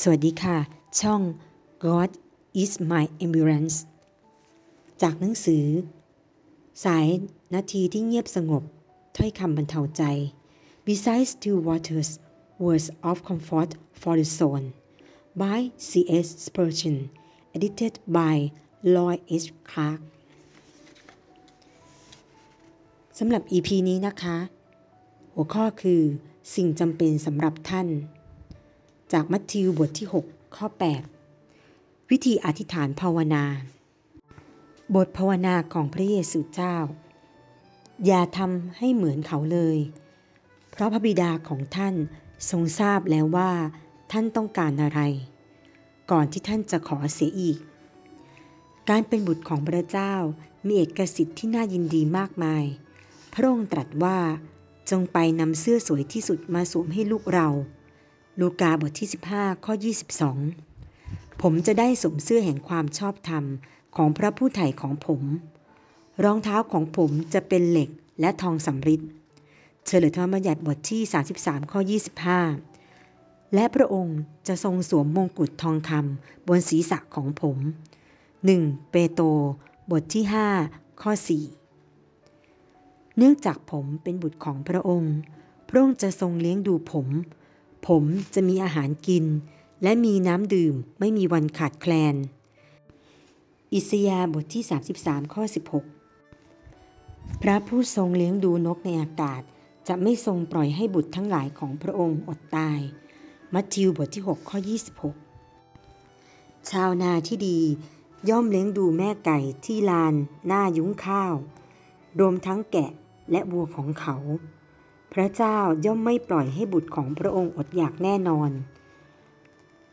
สวัสดีค่ะ ช่อง God is my ambulance จากหนังสือ สายนาทีที่เงียบสงบ ถ้อยคำบรรเทาใจ Besides still waters words of comfort for the soul by C.S. Spurgeon edited by Lloyd H. Clark สำหรับ EP นี้นะคะ หัวข้อคือสิ่งจำเป็นสำหรับท่าน จากมัทธิวบทที่ 6 ข้อ 8 วิธีอธิษฐานภาวนา บทภาวนาของพระเยซูเจ้า อย่าทำให้เหมือนเขาเลย เพราะพระบิดาของท่านทรงทราบแล้วว่า ท่านต้องการอะไร ก่อนที่ท่านจะขอเสียอีก การเป็นบุตรของพระเจ้ามีเอกสิทธิ์ที่น่ายินดีมากมาย พระองค์ตรัสว่าจงไปนำเสื้อสวยที่สุดมาสวมให้ลูกเรา ลูกาบทที่ 15 ข้อ 22 ผมจะได้สวมเสื้อแห่งความชอบธรรมของพระผู้ไถ่ของผม รองเท้าของผมจะเป็นเหล็กและทองสำริดเฉลยธรรมบัญญัติบทที่ 33 ข้อ 25 และพระองค์จะทรงสวมมงกุฎทองคำบนศีรษะของผม 1. เปโตรบทที่ 5 ข้อ 4 เนื่องจากผมเป็นบุตรของพระองค์ พระองค์จะทรงเลี้ยงดูผม ผมจะมีอาหารกิน และมีน้ำดื่มไม่มีวันขาดแคลน อิสยาบทที่ 33 ข้อ 16 พระผู้ทรงเลี้ยงดูนกในอากาศ จะไม่ทรงปล่อยให้บุตรทั้งหลายของพระองค์อดตาย มัทธิวบทที่ 6 ข้อ 26 ชาวนาที่ดีย่อมเลี้ยงดูแม่ไก่ที่ลาน หน้ายุ้งข้าว รวมทั้งแกะและวัวของเขา พระเจ้าย่อมไม่ปล่อยให้บุตรของพระองค์อดอยากแน่นอน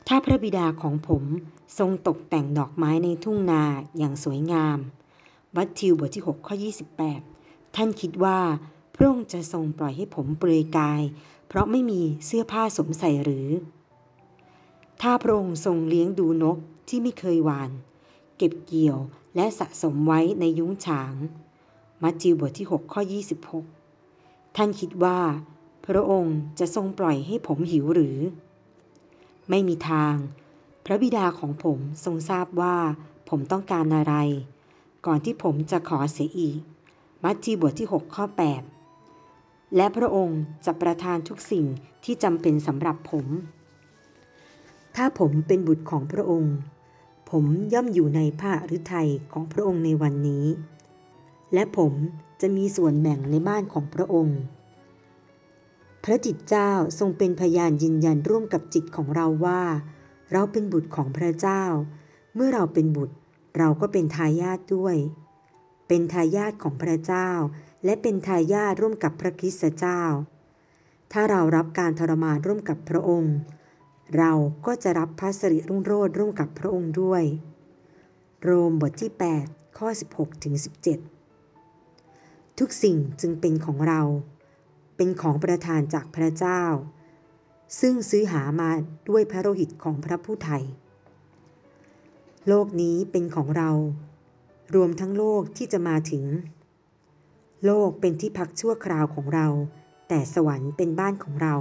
ถ้าพระบิดาของผมทรงตกแต่งดอกไม้ในทุ่งนาอย่างสวยงาม วัตทิวบทที่ 6 ข้อ 28 ท่านคิดว่าพระองค์จะทรงปล่อยให้ผมเปลือยกาย เพราะไม่มีเสื้อผ้าสวมใส่หรือ ถ้าพระองค์ทรงเลี้ยงดูนกที่ไม่เคยหวาน เก็บเกี่ยวและสะสมไว้ในยุ้งฉาง มัทธิวบทที่ 6 ข้อ 26 ท่านคิดว่า พระองค์จะทรงปล่อยให้ผมหิวหรือ ไม่มีทาง พระบิดาของผมทรงทราบว่าผมต้องการอะไร ก่อนที่ผมจะขอเสียอีก มัทธิวบทที่ 6 ข้อ 8 และพระองค์จะประทานทุกสิ่งที่จำเป็นสำหรับผม ถ้าผมเป็นบุตรของพระองค์ ผมย่อมอยู่ในผ้าฤทัยของพระองค์ในวันนี้ และผมจะมีส่วนแบ่งในบ้านของพระองค์ พระจิตเจ้าทรงเป็นพยานยืนยันร่วมกับจิตของเราว่า เราเป็นบุตรของพระเจ้า เมื่อเราเป็นบุตร เราก็เป็นทายาทด้วย เป็นทายาทของพระเจ้า และเป็นทายาทร่วมกับพระคริสตเจ้า ถ้าเรารับการทรมานร่วมกับพระองค์ เราก็จะรับพระสิริรุ่งโรจน์ร่วมกับพระองค์ด้วย โรมบทที่ 8 ข้อ 16ถึง17 ทุกสิ่งจึงเป็นของเรา เป็นของประทานจากพระเจ้า ซึ่งซื้อหามาด้วยพระโลหิตของพระผู้ไถ่โลกนี้เป็นของเรา รวมทั้งโลกที่จะมาถึง โลกเป็นที่พักชั่วคราวของเรา แต่สวรรค์เป็นบ้านของเรา